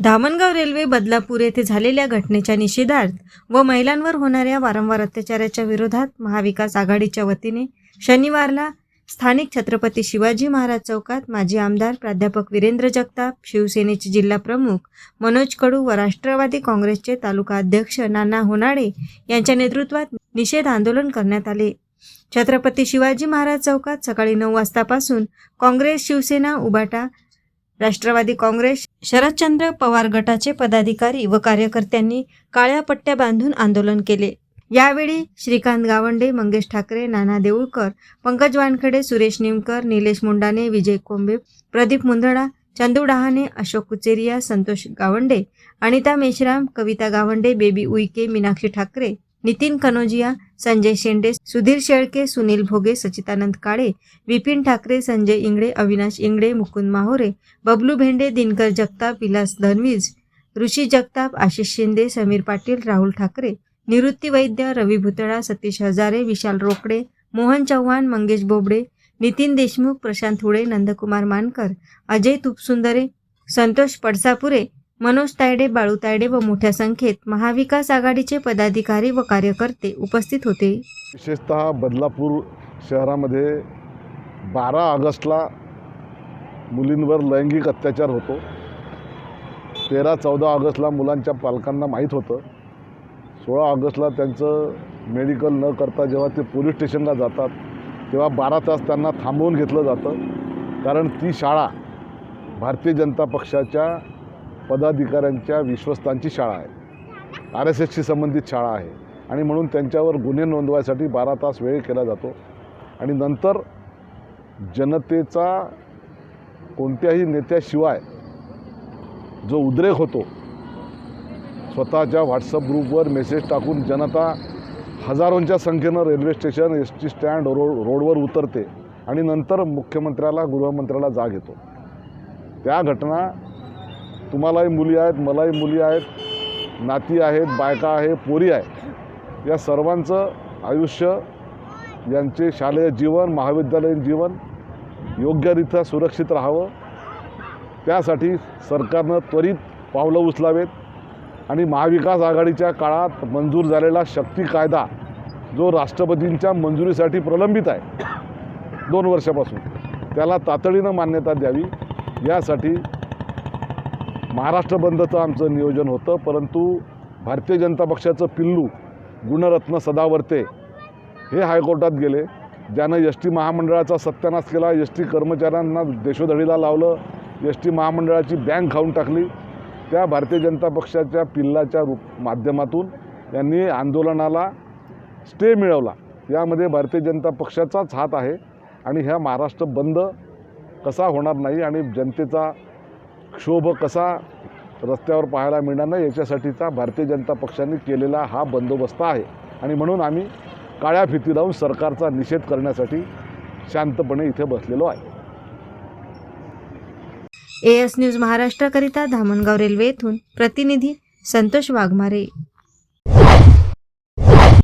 Dhamangaon railway Badlapur येथे झालेल्या घटनेच्या निषेधार्थ व महिलांवर होणाऱ्या वारंवार अत्याचाराच्या विरोधात महाविकास आघाडीच्या वतीने शनिवारला स्थानिक छत्रपती शिवाजी महाराज चौकात माजी आमदार प्राध्यापक वीरेंद्र जगताप शिवसेनेचे जिल्हा प्रमुख मनोज कडू व राष्ट्रवादी काँग्रेसचे तालुका अध्यक्ष नाना होनाडे यांच्या नेतृत्वात निषेध आंदोलन करण्यात आले. छत्रपती शिवाजी महाराज चौकात सकाळी नऊ वाजतापासून काँग्रेस शिवसेना उबाटा राष्ट्रवादी काँग्रेस शरदचंद्र पवार गटाचे पदाधिकारी व कार्यकर्त्यांनी काळ्या पट्ट्या बांधून आंदोलन केले. यावेळी श्रीकांत गावंडे मंगेश ठाकरे नाना देऊळकर पंकज वानखडे सुरेश निमकर निलेश मुंडाने विजय कोंबे प्रदीप मुंदडा चंदू डहाणे अशोक कुचेरिया संतोष गावंडे अनिता मेश्राम कविता गावंडे बेबी उईके मीनाक्षी ठाकरे नितीन कनोजिया संजय शेंडे सुधीर शेळके सुनील भोगे सचितानंद काळे विपिन ठाकरे संजय इंगळे अविनाश इंगळे मुकुंद माहोरे बबलू भेंडे दिनकर जगताप विलास धनवीज ऋषी जगताप आशिष शिंदे समीर पाटील राहुल ठाकरे निवृत्ती वैद्य रवी भुतळा सतीश हजारे विशाल रोकडे मोहन चव्हाण मंगेश बोबडे नितीन देशमुख प्रशांत हुळे नंदकुमार मानकर अजय तुपसुंदरे संतोष पडसापुरे मनोज तायडे बाळू तायडे व मोठ्या संख्येत महाविकास आघाडीचे पदाधिकारी व कार्यकर्ते उपस्थित होते. विशेषतः बदलापूर शहरामध्ये बारा ऑगस्टला मुलींवर लैंगिक अत्याचार होतो. तेरा चौदा ऑगस्टला मुलांच्या पालकांना माहीत होतं. सोळा ऑगस्टला त्यांचं मेडिकल न करता जेव्हा ते पोलीस स्टेशनला जातात तेव्हा बारा तास त्यांना थांबवून घेतलं जातं. कारण ती शाळा भारतीय जनता पक्षाच्या पदाधिकाऱ्यांच्या विश्वस्तांची शाळा आहे. आर एस एसशी संबंधित शाळा आहे. आणि म्हणून त्यांच्यावर गुन्हे नोंदवायसाठी बारा तास वेळ केला जातो. आणि नंतर जनतेचा कोणत्याही नेत्याशिवाय जो उद्रेक होतो स्वतःच्या व्हॉट्सअप ग्रुपवर मेसेज टाकून जनता हजारोंच्या संख्येनं railway station S T stand road रोडवर उतरते आणि नंतर मुख्यमंत्र्याला गृहमंत्र्याला जाग येतो. त्या घटना तुम्हालाही मुली आहेत मलाही मुली आहेत नाती आहेत बायका आहे पोरी आहे या सर्वांचं आयुष्य यांचे शालेय जीवन महाविद्यालयीन जीवन योग्यरित्या सुरक्षित राहावं. त्यासाठी सरकारनं त्वरित पावलं उचलावेत आणि महाविकास आघाडीच्या काळात मंजूर झालेला शक्ती कायदा जो राष्ट्रपतींच्या मंजुरीसाठी प्रलंबित आहे दोन वर्षापासून त्याला तातडीनं मान्यता द्यावी. यासाठी महाराष्ट्र बंदचं आमचं नियोजन होतं परंतु भारतीय जनता पक्षाचं पिल्लू गुणरत्न सदावर्ते हे हायकोर्टात गेले. ज्यानं एस टी महामंडळाचा सत्यानाश केला एस टी कर्मचाऱ्यांना देशोधडीला लावलं एस टी महामंडळाची बँक खाऊन टाकली. त्या भारतीय जनता पक्षाच्या पिल्लाच्या रूप माध्यमातून यांनी आंदोलनाला स्टे मिळवला. यामध्ये भारतीय जनता पक्षाचाच हात आहे आणि ह्या महाराष्ट्र बंद कसा होणार नाही आणि जनतेचा क्षोभ कसा रस्त्यावर पाहायला मिळणार नाही याच्यासाठीचा भारतीय जनता पक्षाने केलेला हा बंदोबस्त आहे. आणि म्हणून आम्ही काळ्या फिती लावून सरकारचा निषेध करण्यासाठी शांतपणे इथे बसलेलो आहे. एएस न्यूज महाराष्ट्राकरिता धामणगाव रेल्वे येथून प्रतिनिधी संतोष वाघमारे.